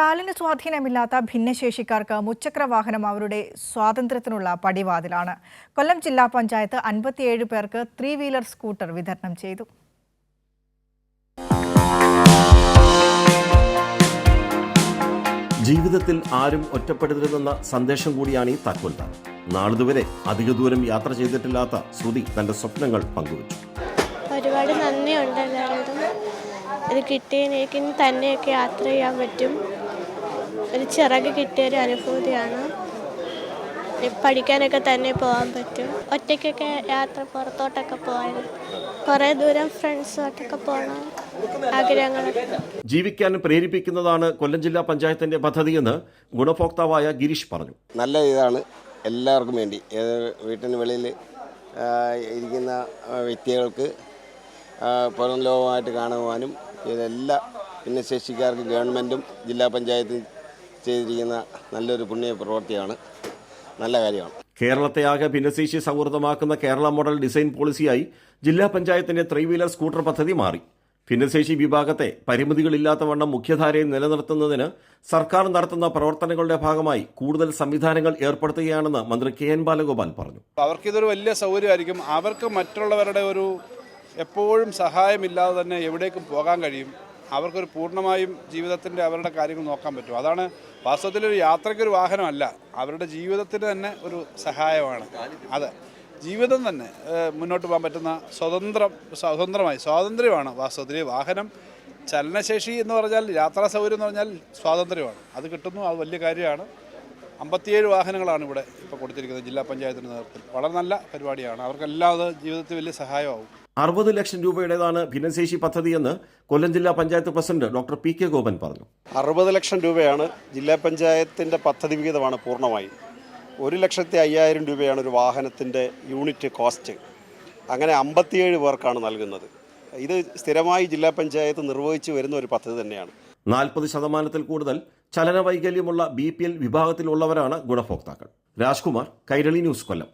കാലിന് സ്വാധീനമില്ലാത്ത ഭിന്നശേഷിക്കാർക്ക് മുച്ചക്ര വാഹനം അവരുടെ സ്വാതന്ത്ര്യത്തിനുള്ള പടിവാതിലാണ്. കൊല്ലം ജില്ലാ പഞ്ചായത്ത് അൻപത്തിയേഴ് പേർക്ക് ത്രീ വീലർ സ്കൂട്ടർ വിതരണം ചെയ്തു. ജീവിതത്തിൽ ആരും ഒറ്റപ്പെടരുതെന്ന സന്ദേശം കൂടിയാണ് ഈ താക്കോൽദാൻ നാളിതുവരെ അധിക ദൂരം യാത്ര ചെയ്തിട്ടില്ലാത്ത ശ്രുതി തന്റെ സ്വപ്നങ്ങൾ പങ്കുവച്ചു. ഒരുപാട് നന്ദിയുണ്ട് എല്ലാവരോടും ഇത് കിട്ടിയതിനേക്കും തന്നെയൊക്കെ യാത്ര ചെയ്യാൻ പറ്റും. ഒരു ചിറക് കിട്ടിയൊരു അനുഭൂതിയാണ്. പഠിക്കാനൊക്കെ തന്നെ പോകാൻ പറ്റും. ഒറ്റയ്ക്കൊക്കെ യാത്ര പുറത്തോട്ടൊക്കെ പോകാൻ കുറേ ദൂരം ഫ്രണ്ട്സുമായിട്ടൊക്കെ പോകണം ആഗ്രഹങ്ങൾ ജീവിക്കാൻ പ്രേരിപ്പിക്കുന്നതാണ് കൊല്ലം ജില്ലാ പഞ്ചായത്തിന്റെ പദ്ധതിയെന്ന് ഗുണഭോക്താവായ ഗിരീഷ് പറഞ്ഞു. നല്ല ഇതാണ് എല്ലാവർക്കും വേണ്ടി. ഏത് വീട്ടിന് വെളിയിൽ ഇരിക്കുന്ന വ്യക്തികൾക്ക് പുറം ലോകമായിട്ട് കാണുവാനും ഇതെല്ലാം ഭിന്നശേഷിക്കാർക്ക് ഗവൺമെന്റും ജില്ലാ പഞ്ചായത്തും ചെയ്തിരിക്കുന്ന നല്ലൊരു പുണ്യ പ്രവൃത്തിയാണ്. നല്ല കാര്യമാണ്. കേരളത്തെ ആകെ ഭിന്നശേഷി സൗഹൃദമാക്കുന്ന കേരള മോഡൽ ഡിസൈൻ പോളിസിയായി ജില്ലാ പഞ്ചായത്തിന്റെ ത്രീ വീലർ സ്കൂട്ടർ പദ്ധതി മാറി. ഭിന്നശേഷി വിഭാഗത്തെ പരിമിതികളില്ലാത്ത വണ്ണം മുഖ്യധാരയിൽ നിലനിർത്തുന്നതിന് സർക്കാർ നടത്തുന്ന പ്രവർത്തനങ്ങളുടെ ഭാഗമായി കൂടുതൽ സംവിധാനങ്ങൾ ഏർപ്പെടുത്തുകയാണെന്ന് മന്ത്രി കെ എൻ ബാലഗോപാൽ പറഞ്ഞു. അവർക്കിതൊരു വലിയ സൗകര്യമായിരിക്കും. അവർക്ക് മറ്റുള്ളവരുടെ ഒരു എപ്പോഴും സഹായമില്ലാതെ തന്നെ എവിടേക്കും പോകാൻ കഴിയും. അവർക്കൊരു പൂർണമായും ജീവിതത്തിന്റെ അവരുടെ കാര്യങ്ങൾ നോക്കാൻ പറ്റും. അതാണ് വാസ്തവത്തിൽ ഒരു യാത്രയ്ക്കൊരു വാഹനമല്ല. അവരുടെ ജീവിതത്തിന് തന്നെ ഒരു സഹായമാണ്. അത് ജീവിതം തന്നെ മുന്നോട്ട് പോകാൻ പറ്റുന്ന സ്വതന്ത്രം സ്വതന്ത്രമായി സ്വാതന്ത്ര്യമാണ് വാസ്തവത്തിൽ. വാഹനം ചലനശേഷി എന്ന് പറഞ്ഞാൽ യാത്രാ സൗകര്യം എന്ന് പറഞ്ഞാൽ സ്വാതന്ത്ര്യമാണ്. അത് കിട്ടുന്നു അത് വലിയ കാര്യമാണ്. അമ്പത്തിയേഴ് വാഹനങ്ങളാണ് ഇവിടെ ഇപ്പോൾ കൊടുത്തിരിക്കുന്നത് ജില്ലാ പഞ്ചായത്തിന്റെ നേതൃത്വത്തിൽ. വളരെ നല്ല പരിപാടിയാണ്. അവർക്കെല്ലാം അത് ജീവിതത്തിൽ വലിയ സഹായമാവും. അറുപത് ലക്ഷം രൂപയുടേതാണ് ഭിന്നശേഷി പദ്ധതിയെന്ന് കൊല്ലം ജില്ലാ panchayat president doctor P K Gopan പറഞ്ഞു. അറുപത് ലക്ഷം രൂപയാണ് ജില്ലാ പഞ്ചായത്തിന്റെ പദ്ധതി വിഹിതമാണ് പൂർണമായി. ഒരു ലക്ഷത്തി അയ്യായിരം രൂപയാണ് ഒരു വാഹനത്തിന്റെ യൂണിറ്റ് കോസ്റ്റ്. അങ്ങനെ അമ്പത്തിയേഴ് പേർക്കാണ് നൽകുന്നത്. ഇത് സ്ഥിരമായി ജില്ലാ പഞ്ചായത്ത് നിർവഹിച്ചു വരുന്ന ഒരു പദ്ധതി തന്നെയാണ്. നാൽപ്പത് ശതമാനത്തിൽ കൂടുതൽ ചലനവൈകല്യമുള്ള ബി പി എൽ വിഭാഗത്തിലുള്ളവരാണ് ഗുണഭോക്താക്കൾ. രാജ്കുമാർ കൈരളി ന്യൂസ് കൊല്ലം.